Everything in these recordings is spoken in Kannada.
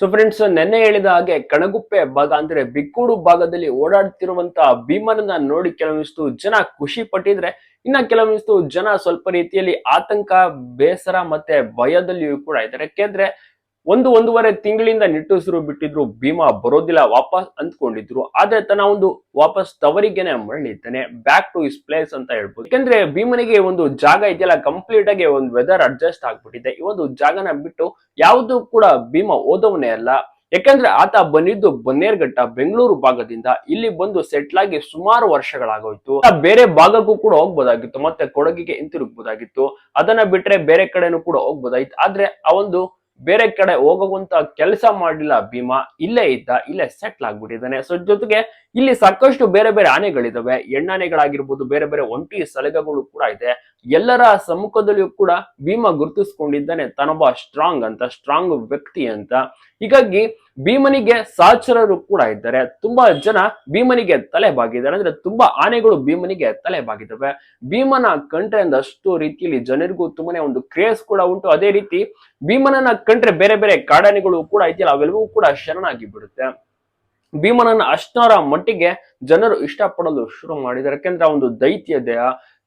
ಸೊ ಫ್ರೆಂಡ್ಸ್ ನೆನ್ನೆ ಹೇಳಿದ ಹಾಗೆ ಕಣಗುಪ್ಪೆ ಭಾಗ ಅಂದ್ರೆ ಬಿಕ್ಕೂಡು ಭಾಗದಲ್ಲಿ ಓಡಾಡ್ತಿರುವಂತಹ ಭೀಮನನ್ನ ನೋಡಿ ಕೆಲವೊಂದಿಷ್ಟು ಜನ ಖುಷಿ ಪಟ್ಟಿದ್ರೆ, ಇನ್ನ ಕೆಲವೊಂದಿಷ್ಟು ಜನ ಸ್ವಲ್ಪ ರೀತಿಯಲ್ಲಿ ಆತಂಕ, ಬೇಸರ ಮತ್ತೆ ಭಯದಲ್ಲಿಯೂ ಕೂಡ ಇದ್ದಾರೆ. ಯಾಕೆಂದ್ರೆ ಒಂದು ಒಂದೂವರೆ ತಿಂಗಳಿಂದ ನಿಟ್ಟುಸಿರು ಬಿಟ್ಟಿದ್ರು, ಭೀಮಾ ಬರೋದಿಲ್ಲ, ವಾಪಸ್ ಅಂದ್ಕೊಂಡಿದ್ರು. ಆದ್ರೆ ತನ್ನ ಒಂದು ವಾಪಸ್ ತವರಿಗೆನೆ ಮರಳಿದ್ದಾನೆ. ಬ್ಯಾಕ್ ಟು ಇಸ್ ಪ್ಲೇಸ್ ಅಂತ ಹೇಳ್ಬೋದು. ಯಾಕಂದ್ರೆ ಭೀಮನಿಗೆ ಒಂದು ಜಾಗ ಇದೆಯಲ್ಲ ಕಂಪ್ಲೀಟ್ ಆಗಿ ಒಂದು ವೆದರ್ ಅಡ್ಜಸ್ಟ್ ಆಗ್ಬಿಟ್ಟಿದೆ. ಈ ಒಂದು ಜಾಗನ ಬಿಟ್ಟು ಯಾವುದು ಕೂಡ ಭೀಮ ಓದವನೇ ಅಲ್ಲ. ಯಾಕಂದ್ರೆ ಆತ ಬಂದಿದ್ದು ಬನ್ನೇರ್ಘಟ್ಟ, ಬೆಂಗಳೂರು ಭಾಗದಿಂದ. ಇಲ್ಲಿ ಬಂದು ಸೆಟ್ಲ್ ಆಗಿ ಸುಮಾರು ವರ್ಷಗಳಾಗೋಯ್ತು. ಬೇರೆ ಭಾಗಕ್ಕೂ ಕೂಡ ಹೋಗ್ಬೋದಾಗಿತ್ತು. ಮತ್ತೆ ಕೊಡಗಿಗೆ ಹಿಂತಿರುಗ್ಬೋದಾಗಿತ್ತು. ಅದನ್ನ ಬಿಟ್ರೆ ಬೇರೆ ಕಡೆನೂ ಕೂಡ ಹೋಗ್ಬೋದಾಗಿತ್ತು. ಆದ್ರೆ ಆ ಒಂದು ಬೇರೆ ಕಡೆ ಹೋಗುವಂತ ಕೆಲಸ ಮಾಡಿಲ್ಲ ಭೀಮಾ, ಇಲ್ಲೇ ಇದ್ದ, ಇಲ್ಲೇ ಸೆಟ್ಲ್ ಆಗ್ಬಿಟ್ಟಿದ್ದಾನೆ. ಸೊ ಜೊತೆಗೆ ಇಲ್ಲಿ ಸಾಕಷ್ಟು ಬೇರೆ ಬೇರೆ ಆನೆಗಳಿದಾವೆ. ಎಣ್ಣಾನೆಗಳಾಗಿರ್ಬೋದು ಬೇರೆ ಬೇರೆ ಒಂಟಿ ಸಲಗಗಳು ಕೂಡ ಇದೆ. ಎಲ್ಲರ ಸಮ್ಮುಖದಲ್ಲಿಯೂ ಕೂಡ ಭೀಮ ಗುರುತಿಸ್ಕೊಂಡಿದ್ದಾನೆ. ತಾನೊಬ್ಬ ಸ್ಟ್ರಾಂಗ್ ಅಂತ ಸ್ಟ್ರಾಂಗ್ ವ್ಯಕ್ತಿ ಅಂತ. ಹೀಗಾಗಿ ಭೀಮನಿಗೆ ಸಹಚರರು ಕೂಡ ಇದ್ದಾರೆ. ತುಂಬಾ ಜನ ಭೀಮನಿಗೆ ತಲೆ ಬಾಗಿದ್ದಾರೆ ಅಂದ್ರೆ ತುಂಬಾ ಆನೆಗಳು ಭೀಮನಿಗೆ ತಲೆ ಬಾಗಿದವೆ ಭೀಮನ ಕಂಡ್ರೆ ಅಷ್ಟು ರೀತಿಯಲ್ಲಿ ಜನರಿಗೂ ತುಂಬಾನೇ ಒಂದು ಕ್ರೇಸ್ ಕೂಡ ಉಂಟು. ಅದೇ ರೀತಿ ಭೀಮನನ್ನ ಕಂಡ್ರೆ ಬೇರೆ ಬೇರೆ ಕಾಡಾನೆಗಳು ಕೂಡ ಇದೆಯಲ್ಲ, ಅವೆಲ್ಲವೂ ಕೂಡ ಶರಣಾಗಿ ಬಿಡುತ್ತೆ. ಭೀಮನನ್ನ ಅಷ್ಟರ ಮಟ್ಟಿಗೆ ಜನರು ಇಷ್ಟಪಡಲು ಶುರು ಮಾಡಿದ್ದಾರೆ. ಯಾಕೆಂದ್ರೆ ಒಂದು ದೈತ್ಯ ದೇಹ,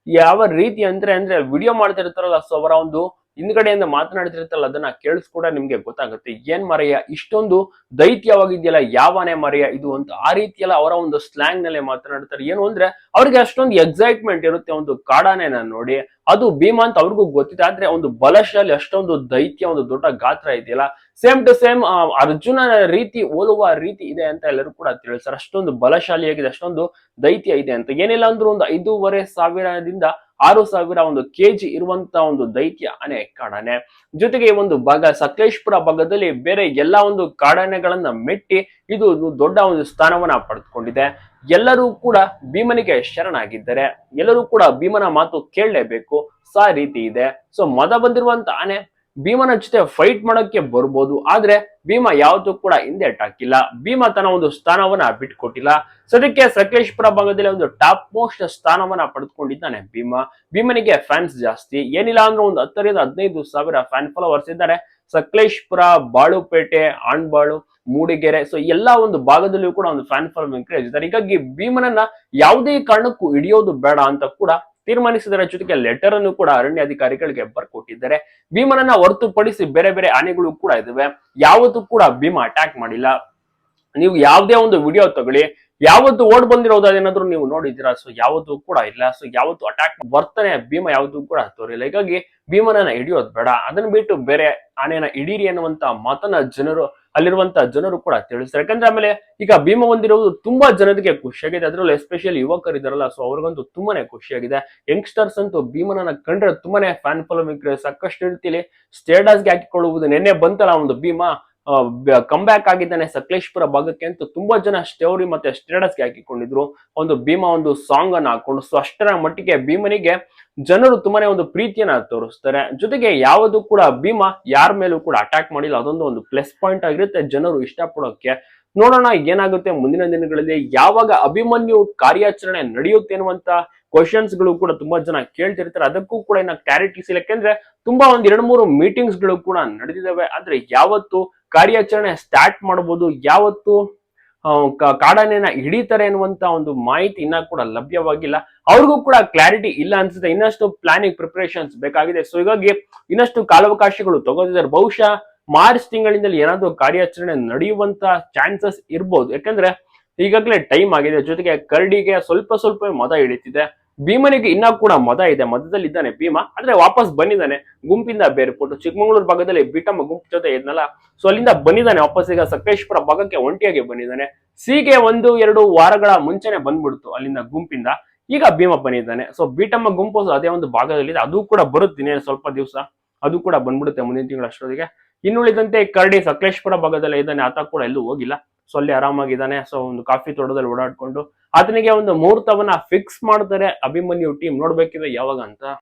ಯಾವ ರೀತಿ ಅಂದ್ರೆ ಅಂದ್ರೆ ವಿಡಿಯೋ ಮಾಡ್ತಿರ್ತಾರಲ್ಲ ಸೊ ಅವರ ಒಂದು ಹಿಂದ್ಗಡೆಯಿಂದ ಮಾತನಾಡ್ತಿರ್ತಲ್ಲ ಅದನ್ನ ಕೇಳಿಸ್ ಕೂಡ ನಿಮ್ಗೆ ಗೊತ್ತಾಗುತ್ತೆ. ಏನ್ ಮರೆಯ? ಇಷ್ಟೊಂದು ದೈತ್ಯವಾಗಿದೆಯಲ್ಲ, ಯಾವನೇ ಮರೆಯ ಇದು ಅಂತ. ಆ ರೀತಿಯಲ್ಲ ಅವರ ಒಂದು ಸ್ಲ್ಯಾಂಗ್ ನಲ್ಲೇ ಮಾತನಾಡ್ತಾರೆ. ಏನು ಅಂದ್ರೆ, ಅವ್ರಿಗೆ ಅಷ್ಟೊಂದು ಎಕ್ಸೈಟ್ಮೆಂಟ್ ಇರುತ್ತೆ ಒಂದು ಕಾಡಾನೆನ ನೋಡಿ. ಅದು ಭೀಮಾ ಅಂತ ಅವ್ರಿಗೂ ಗೊತ್ತಿದೆ. ಆದ್ರೆ ಒಂದು ಬಲಶಾಲಿ ಅಷ್ಟೊಂದು ದೈತ್ಯ, ಒಂದು ದೊಡ್ಡ ಗಾತ್ರ ಇದೆಯಲ್ಲ. ಸೇಮ್ ಟು ಸೇಮ್ ಅರ್ಜುನನ ರೀತಿ ಹೋಲುವ ರೀತಿ ಇದೆ ಅಂತ ಎಲ್ಲರೂ ಕೂಡ ತಿಳಿಸ್ತಾರೆ ಅಷ್ಟೊಂದು ಬಲಶಾಲಿಯಾಗಿದೆ, ಅಷ್ಟೊಂದು ದೈತ್ಯ ಇದೆ ಅಂತ. ಏನಿಲ್ಲ ಅಂದ್ರೂ ಒಂದು ಐದೂವರೆ ಸಾವಿರದಿಂದ ಆರು ಸಾವಿರ ಒಂದು ಕೆಜಿ ಇರುವಂತ ಒಂದು ದೈತ್ಯ ಆನೆ ಕಾಡಾನೆ. ಜೊತೆಗೆ ಈ ಒಂದು ಭಾಗ ಸಕಲೇಶ್ಪುರ ಭಾಗದಲ್ಲಿ ಬೇರೆ ಎಲ್ಲಾ ಒಂದು ಕಾಡಾನೆಗಳನ್ನ ಮೆಟ್ಟಿ ಇದು ದೊಡ್ಡ ಒಂದು ಸ್ಥಾನವನ್ನ ಪಡೆದುಕೊಂಡಿದೆ. ಎಲ್ಲರೂ ಕೂಡ ಭೀಮನಿಗೆ ಶರಣಾಗಿದ್ದಾರೆ. ಎಲ್ಲರೂ ಕೂಡ ಭೀಮನ ಮಾತು ಕೇಳಲೇಬೇಕು. ಸಾ ರೀತಿ ಇದೆ. ಸೊ ಮದ ಬಂದಿರುವಂತ ಆನೆ ಭೀಮನ ಜೊತೆ ಫೈಟ್ ಮಾಡೋಕ್ಕೆ ಬರ್ಬೋದು. ಆದ್ರೆ ಭೀಮ ಯಾವತ್ತೂ ಕೂಡ ಹಿಂದೆ ಟಾಕಿಲ್ಲ ಭೀಮ ತನ್ನ ಒಂದು ಸ್ಥಾನವನ್ನ ಬಿಟ್ಕೊಟ್ಟಿಲ್ಲ. ಸದ್ಯಕ್ಕೆ ಸಕಲೇಶ್ಪುರ ಭಾಗದಲ್ಲಿ ಒಂದು ಟಾಪ್ ಮೋಸ್ಟ್ ಸ್ಥಾನವನ್ನ ಪಡೆದುಕೊಂಡಿದ್ದಾನೆ ಭೀಮ. ಭೀಮನಿಗೆ ಫ್ಯಾನ್ಸ್ ಜಾಸ್ತಿ. ಏನಿಲ್ಲ ಅಂದ್ರೆ ಒಂದು ಹತ್ತರಿಂದ ಹದಿನೈದು ಸಾವಿರ ಫ್ಯಾನ್ ಫಾಲೋವರ್ಸ್ ಇದ್ದಾರೆ. ಸಕಲೇಶ್ಪುರ, ಬಾಳುಪೇಟೆ, ಆಣ್ಬಾಳು, ಮೂಡಿಗೆರೆ ಸೊ ಎಲ್ಲಾ ಒಂದು ಭಾಗದಲ್ಲಿಯೂ ಕೂಡ ಒಂದು ಫ್ಯಾನ್ ಫಾಲೋವಿಂಗ್ ಇದ್ದಾರೆ. ಹೀಗಾಗಿ ಭೀಮನನ್ನ ಯಾವುದೇ ಕಾರಣಕ್ಕೂ ಹಿಡಿಯೋದು ಬೇಡ ಅಂತ ಕೂಡ ತೀರ್ಮಾನಿಸಿದರ ಜೊತೆಗೆ ಲೆಟರ್ ಅನ್ನು ಕೂಡ ಅರಣ್ಯ ಅರಣ್ಯಾಧಿಕಾರಿಗಳಿಗೆ ಬರ್ಕೊಟ್ಟಿದ್ದಾರೆ. ಭೀಮನನ್ನ ಹೊರತುಪಡಿಸಿ ಬೇರೆ ಬೇರೆ ಆನೆಗಳು ಕೂಡ ಇದಾವೆ. ಯಾವತ್ತೂ ಕೂಡ ಭೀಮ ಅಟ್ಯಾಕ್ ಮಾಡಿಲ್ಲ. ನೀವು ಯಾವುದೇ ಒಂದು ವಿಡಿಯೋ ತಗೊಳ್ಳಿ. ಯಾವತ್ತು ಓಡ್ ಬಂದಿರೋದೇನಾದ್ರು ನೀವು ನೋಡಿದ್ದೀರಾ? ಸೊ ಯಾವತ್ತೂ ಕೂಡ ಇಲ್ಲ. ಸೊ ಯಾವತ್ತು ಅಟ್ಯಾಕ್ ಬರ್ತಾನೆ ಭೀಮ ಯಾವತ್ತೂ ಕೂಡ ತೋರಿಲ್ಲ. ಹೀಗಾಗಿ ಭೀಮನನ್ನ ಹಿಡಿಯೋದು ಬೇಡ. ಅದನ್ನ ಬಿಟ್ಟು ಬೇರೆ ಆನೆನ ಹಿಡೀರಿ ಅನ್ನುವಂತ ಮಾತನ್ನ ಜನರು, ಅಲ್ಲಿರುವಂತ ಜನರು ಕೂಡ ತಿಳಿಸ್ತಾರೆ. ಯಾಕಂದ್ರೆ ಆಮೇಲೆ ಈಗ ಭೀಮ ಹೊಂದಿರೋದು ತುಂಬಾ ಜನರಿಗೆ ಖುಷಿಯಾಗಿದೆ. ಅದರಲ್ಲೂ ಎಸ್ಪೆಷಲಿ ಯುವಕರಿದಾರಲ್ಲ ಸೊ ಅವ್ರಿಗಂತೂ ತುಂಬಾನೇ ಖುಷಿಯಾಗಿದೆ. ಯಂಗ್ಸ್ಟರ್ಸ್ ಅಂತೂ ಭೀಮನನ್ನ ಕಂಡ್ರೆ ತುಂಬಾನೇ ಫ್ಯಾನ್ ಫಾಲೋವಿಂಗ್ ಸಾಕಷ್ಟು ಇರ್ತೀವಿ ಸ್ಟೇಟಸ್ಗೆ ಹಾಕಿಕೊಳ್ಳುವುದು ನಿನ್ನೆ ಬಂತಲ್ಲ ಒಂದು ಭೀಮ. ಕಮ್ ಬ್ಯಾಕ್ ಆಗಿದ್ದಾನೆ ಸಕಲೇಶ್ಪುರ ಭಾಗಕ್ಕೆ ಅಂತ ತುಂಬಾ ಜನ ಸ್ಟೋರಿ ಮತ್ತೆ ಸ್ಟೇಟಸ್ಗೆ ಹಾಕಿಕೊಂಡಿದ್ರು. ಒಂದು ಭೀಮ ಒಂದು ಸಾಂಗ್ ಅನ್ನ ಹಾಕೊಂಡು ಸೊ ಅಷ್ಟರ ಮಟ್ಟಿಗೆ ಭೀಮನಿಗೆ ಜನರು ತುಂಬಾನೇ ಒಂದು ಪ್ರೀತಿಯನ್ನ ತೋರಿಸ್ತಾರೆ. ಜೊತೆಗೆ ಯಾವುದು ಕೂಡ ಭೀಮ ಯಾರ ಮೇಲೂ ಕೂಡ ಅಟ್ಯಾಕ್ ಮಾಡಿಲ್ಲ. ಅದೊಂದು ಒಂದು ಪ್ಲಸ್ ಪಾಯಿಂಟ್ ಆಗಿರುತ್ತೆ ಜನರು ಇಷ್ಟಪಡೋಕೆ. ನೋಡೋಣ ಏನಾಗುತ್ತೆ ಮುಂದಿನ ದಿನಗಳಲ್ಲಿ. ಯಾವಾಗ ಅಭಿಮನ್ಯು ಕಾರ್ಯಾಚರಣೆ ನಡೆಯುತ್ತೆ ಅನ್ನುವಂತ ಕ್ವಶನ್ಸ್ಗಳು ಕೂಡ ತುಂಬಾ ಜನ ಕೇಳ್ತಿರ್ತಾರೆ. ಅದಕ್ಕೂ ಕೂಡ ಇನ್ನ ಕ್ಲಾರಿಟಿ ಯಾಕೆಂದ್ರೆ ತುಂಬಾ ಒಂದ್ ಎರಡ್ ಮೂರು ಮೀಟಿಂಗ್ಸ್ಗಳು ಕೂಡ ನಡೆದಿದ್ದಾವೆ. ಆದ್ರೆ ಯಾವತ್ತು ಕಾರ್ಯಾಚರಣೆ ಸ್ಟಾರ್ಟ್ ಮಾಡಬಹುದು ಯಾವತ್ತು ಕಾಡಾನೆನ ಹಿಡಿತಾರೆ ಅನ್ನುವಂತ ಒಂದು ಮಾಹಿತಿ ಇನ್ನ ಕೂಡ ಲಭ್ಯವಾಗಿಲ್ಲ. ಅವ್ರಿಗೂ ಕೂಡ ಕ್ಲಾರಿಟಿ ಇಲ್ಲ ಅನ್ಸುತ್ತೆ. ಇನ್ನಷ್ಟು ಪ್ಲಾನಿಂಗ್ ಪ್ರಿಪರೇಷನ್ಸ್ ಬೇಕಾಗಿದೆ. ಸೊ ಹೀಗಾಗಿ ಇನ್ನಷ್ಟು ಕಾಲಾವಕಾಶಗಳು ತಗೋತಿದ್ದಾರೆ ಬಹುಶಃ ಮಾರ್ಚ್ ತಿಂಗಳಿಂದಲೇ ಏನಾದ್ರೂ ಕಾರ್ಯಾಚರಣೆ ನಡೆಯುವಂತ ಚಾನ್ಸಸ್ ಇರ್ಬೋದು. ಯಾಕಂದ್ರೆ ಈಗಾಗಲೇ ಟೈಮ್ ಆಗಿದೆ. ಜೊತೆಗೆ ಕರಡಿಗೆ ಸ್ವಲ್ಪ ಸ್ವಲ್ಪ ಮದ ಹಿಡಿತಿದೆ. ಭೀಮನಿಗೆ ಇನ್ನೂ ಕೂಡ ಮದ ಇದೆ ಮದದಲ್ಲಿ ಇದ್ದಾನೆ ಭೀಮ. ಅಂದ್ರೆ ವಾಪಸ್ ಬಂದಿದ್ದಾನೆ, ಗುಂಪಿಂದ ಬೇರ್ಪಟ್ಟು ಚಿಕ್ಕಮಗಳೂರು ಭಾಗದಲ್ಲಿ ಬಿಟಮ್ಮ ಗುಂಪು ಜೊತೆ ಇದ್ನಲ್ಲ ಸೊ ಅಲ್ಲಿಂದ ಬಂದಿದ್ದಾನೆ ವಾಪಸ್ ಈಗ ಸಕಲೇಶ್ಪುರ ಭಾಗಕ್ಕೆ ಒಂಟಿಯಾಗಿ ಬಂದಿದ್ದಾನೆ. ಸೀಗೆ ಒಂದು, ಎರಡು ವಾರಗಳ ಮುಂಚೆನೆ ಬಂದ್ಬಿಡ್ತು ಅಲ್ಲಿಂದ ಗುಂಪಿಂದ. ಈಗ ಭೀಮ ಬಂದಿದ್ದಾನೆ. ಸೊ ಬಿಟಮ್ಮ ಗುಂಪು ಅದೇ ಒಂದು ಭಾಗದಲ್ಲಿದೆ. ಅದು ಕೂಡ ಬರುತ್ತೆ ಸ್ವಲ್ಪ ದಿವಸ. ಅದು ಕೂಡ ಬಂದ್ಬಿಡುತ್ತೆ ಮುಂದಿನ ತಿಂಗಳ ಅಷ್ಟೊತ್ತಿಗೆ ಇನ್ನುಳಿದಂತೆ ಕರಡಿ ಸಕಲೇಶ್ಪುರ ಭಾಗದಲ್ಲಿ ಇದ್ದಾನೆ, ಆತ ಕೂಡ ಎಲ್ಲೂ ಹೋಗಿಲ್ಲ. ಸೊ ಅಲ್ಲಿ ಆರಾಮಾಗಿದ್ದಾನೆ. ಸೊ ಒಂದು ಕಾಫಿ ತೋಟದಲ್ಲಿ ಓಡಾಡ್ಕೊಂಡು ಆತನಿಗೆ ಒಂದು ಮುಹೂರ್ತವನ್ನ ಫಿಕ್ಸ್ ಮಾಡ್ತಾರೆ ಅಭಿಮನ್ಯು ಟೀಮ್ ನೋಡ್ಬೇಕಿದ್ರೆ ಯಾವಾಗ ಅಂತ.